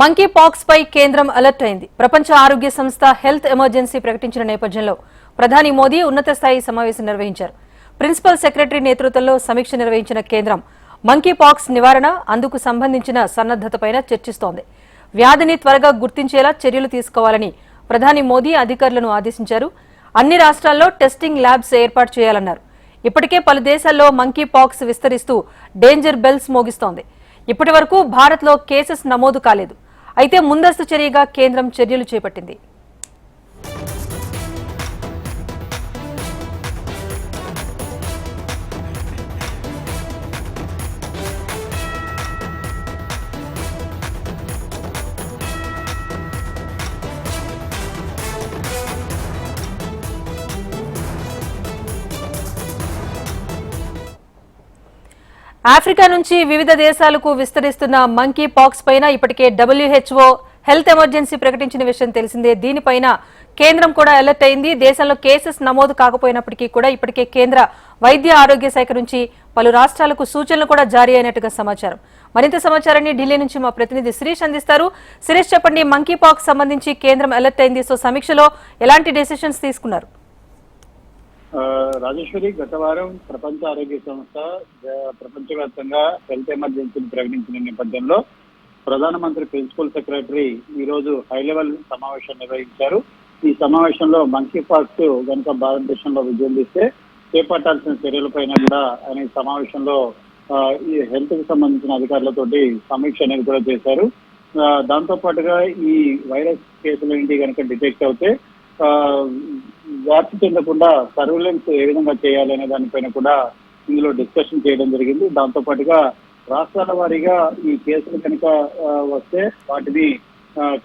Monkey pox పై కేంద్రం alert అయింది. ప్రపంచ ఆరోగ్య సంస్థ హెల్త్ ఎమర్జెన్సీ ప్రకటించిన నేపథ్యంలో ప్రధాని మోదీ ఉన్నత స్థాయి సమావేశం నిర్వహించారు. ప్రిన్సిపల్ సెక్రటరీ నేతృత్వంలో సమీక్ష నిర్వహించిన కేంద్రం మంకీ పాక్స్ నివారణ అందుకు సంబంధించిన సన్నద్దతపై చర్చిస్తోంది. వ్యాధిని త్వరగా గుర్తించేలా చర్యలు తీసుకోవాలని ప్రధాని మోదీ అధికారులను ఆదేశించారు. అన్ని రాష్ట్రాల్లో టెస్టింగ్ ల్యాబ్స్ ఏర్పాటు చేయాలన్నారు. ఇప్పటికే పలు దేశాల్లో మంకీ పాక్స్ విస్తరిస్తూ డేంజర్ బెల్స్ మోగిస్తోంది. ఇప్పటి వరకు భారత్లో కేసెస్ నమోదు కాలేదు. అయితే ముందస్తు చర్యగా కేంద్రం చర్యలు చేపట్టింది. ఆఫ్రికా నుంచి వివిధ దేశాలకు విస్తరిస్తున్న మంకీ పాక్స్ పైన ఇప్పటికే డబ్ల్యూహెచ్ఓ హెల్త్ ఎమర్జెన్సీ ప్రకటించిన విషయం తెలిసిందే. దీనిపైన కేంద్రం కూడా అలర్ట్ అయింది. దేశంలో కేసెస్ నమోదు కాకపోయినప్పటికీ కూడా ఇప్పటికే కేంద్ర వైద్య ఆరోగ్య శాఖ నుంచి పలు రాష్ట్రాలకు సూచనలు కూడా జారీ అయినట్టుగా సమాచారం. మరింత సమాచారాన్ని ఢిల్లీ నుంచి మా ప్రతినిధి శిరీష్ అందిస్తారు. శిరీష్ చెప్పండి మంకీ పాక్స్ సంబంధించి కేంద్రం అలర్ట్ అయింది. సో సమీక్షలో ఎలాంటి డెసిషన్స్ తీసుకున్నారు? రాజేశ్వరి గత వారం ప్రపంచ ఆరోగ్య సంస్థ ప్రపంచవ్యాప్తంగా హెల్త్ ఎమర్జెన్సీని ప్రకటించిన నేపథ్యంలో ప్రధానమంత్రి ప్రిన్సిపల్ సెక్రటరీ ఈ రోజు హై లెవెల్ సమావేశం నిర్వహించారు. ఈ సమావేశంలో మంకీ పాక్స్ కనుక భారతదేశంలో విజృంభిస్తే చేపట్టాల్సిన చర్యలపైన కూడా ఆయన ఈ సమావేశంలో ఈ హెల్త్కి సంబంధించిన అధికారులతోటి సమీక్ష అనేది కూడా చేశారు. దాంతో పాటుగా ఈ వైరస్ కేసులు ఏంటి కనుక డిటెక్ట్ అవుతే వ్యాప్తి చెందకుండా సర్వేలెన్స్ ఏ విధంగా చేయాలి అనే దానిపైన కూడా ఇందులో డిస్కషన్ చేయడం జరిగింది. దాంతో పాటుగా రాష్ట్రాల వారీగా ఈ కేసులు కనుక వస్తే వాటిని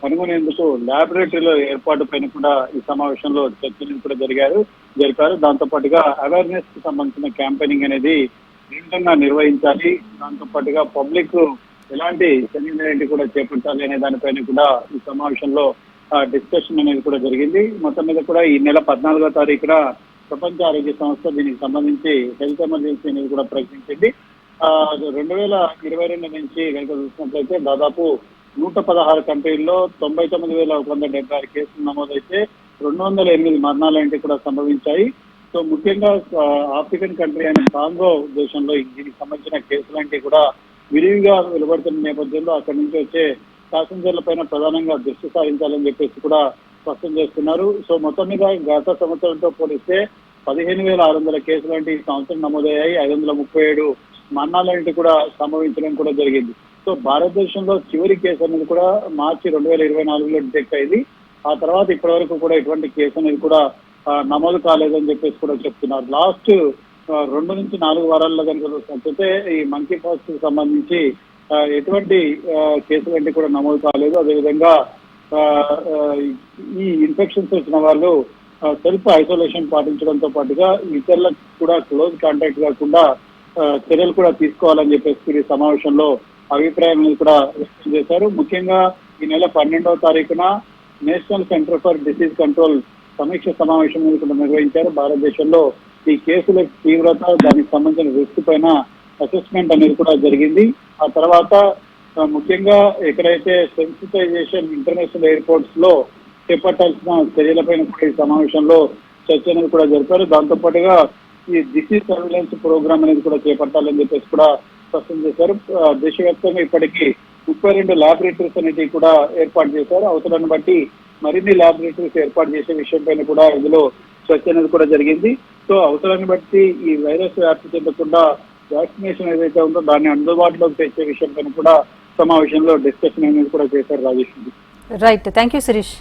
కనుగొనేందుకు ల్యాబొరేటరీలో ఏర్పాటు పైన కూడా ఈ సమావేశంలో చర్చలు కూడా జరిగారు జరిపారు. దాంతో పాటుగా అవేర్నెస్కి సంబంధించిన క్యాంపెయినింగ్ అనేది ఏ నిర్వహించాలి. దాంతో పాటుగా పబ్లిక్ ఎలాంటి చర్యలు కూడా చేపట్టాలి అనే దానిపైన కూడా ఈ సమావేశంలో డిస్కషన్ అనేది కూడా జరిగింది. మొత్తం మీద కూడా ఈ నెల పద్నాలుగో తారీఖున ప్రపంచ ఆరోగ్య సంస్థ దీనికి సంబంధించి హెల్త్ ఎమర్జెన్సీ అనేది కూడా ప్రకటించింది. ఆ, రెండు వేల ఇరవై రెండు నుంచి కనుక చూసినట్లయితే దాదాపు నూట పదహారు కంట్రీల్లో తొంభై తొమ్మిది వేల ఒక వంద డెబ్బై ఆరు కేసులు నమోదైతే రెండు వందల ఎనిమిది మరణాలు అంటే కూడా సంభవించాయి. సో ముఖ్యంగా ఆఫ్రికన్ కంట్రీ అయిన కాంగో దేశంలో దీనికి సంబంధించిన కేసులంటే కూడా విరివిగా వెలువడుతున్న నేపథ్యంలో అక్కడి నుంచి వచ్చే ప్యాసింజర్ల పైన ప్రధానంగా దృష్టి సారించాలని చెప్పేసి కూడా స్పష్టం చేస్తున్నారు. సో మొత్తం మీద గత సంవత్సరంతో పోలిస్తే పదిహేను వేల ఆరు వందల కేసులు అంటే ఈ సంవత్సరం నమోదయ్యాయి. ఐదు వందల ముప్పై ఏడు మరణాలంటే కూడా సంభవించడం కూడా జరిగింది. సో భారతదేశంలో చివరి కేసు అనేది కూడా మార్చి రెండు వేల ఇరవై నాలుగులో డిటెక్ట్ అయింది. ఆ తర్వాత ఇప్పటి వరకు కూడా ఎటువంటి కేసు అనేది కూడా నమోదు కాలేదని చెప్పేసి కూడా చెప్తున్నారు. లాస్ట్ రెండు నుంచి నాలుగు వారాల్లో కనుక చూసినట్లయితే ఈ మంకీ పాక్స్కి సంబంధించి ఎటువంటి కేసులన్నీ కూడా నమోదు కాలేదు. అదేవిధంగా ఈ ఇన్ఫెక్షన్స్ వచ్చిన వాళ్ళు సెల్ఫ్ ఐసోలేషన్ పాటించడంతో పాటుగా ఇతరులకు కూడా క్లోజ్ కాంటాక్ట్ కాకుండా చర్యలు కూడా తీసుకోవాలని చెప్పేసి ఈ సమావేశంలో అభిప్రాయం కూడా వ్యక్తం చేశారు. ముఖ్యంగా ఈ నెల పన్నెండవ తారీఖున national centre for disease control సమీక్ష సమావేశం కూడా నిర్వహించారు. భారతదేశంలో ఈ కేసుల తీవ్రత దానికి సంబంధించిన రిస్క్ పైన అసెస్మెంట్ అనేది కూడా జరిగింది. ఆ తర్వాత ముఖ్యంగా ఎక్కడైతే సెన్సిటైజేషన్ ఇంటర్నేషనల్ ఎయిర్పోర్ట్స్లో చేపట్టాల్సిన చర్యలపైన కూడా ఈ సమావేశంలో చర్చ అనేది కూడా జరిపారు. దాంతో పాటుగా ఈ డిసీజ్ సర్వేలెన్స్ ప్రోగ్రామ్ అనేది కూడా చేపట్టాలని చెప్పేసి కూడా స్పష్టం చేశారు. దేశవ్యాప్తంగా ఇప్పటికీ ముప్పై రెండు ల్యాబొరేటరీస్ అనేటివి కూడా ఏర్పాటు చేశారు. అవసరాన్ని బట్టి మరిన్ని ల్యాబొరేటరీస్ ఏర్పాటు చేసే విషయం పైన కూడా ఇందులో చర్చ అనేది కూడా జరిగింది. సో అవసరాన్ని బట్టి ఈ వైరస్ వ్యాప్తి చెందకుండా వ్యాక్సినేషన్ ఏదైతే ఉందో దాన్ని అందుబాటులోకి తెచ్చే విషయం కూడా సమావేశంలో డిస్కషన్ అనేది కూడా చేశారు Rajesh right thank you Shirish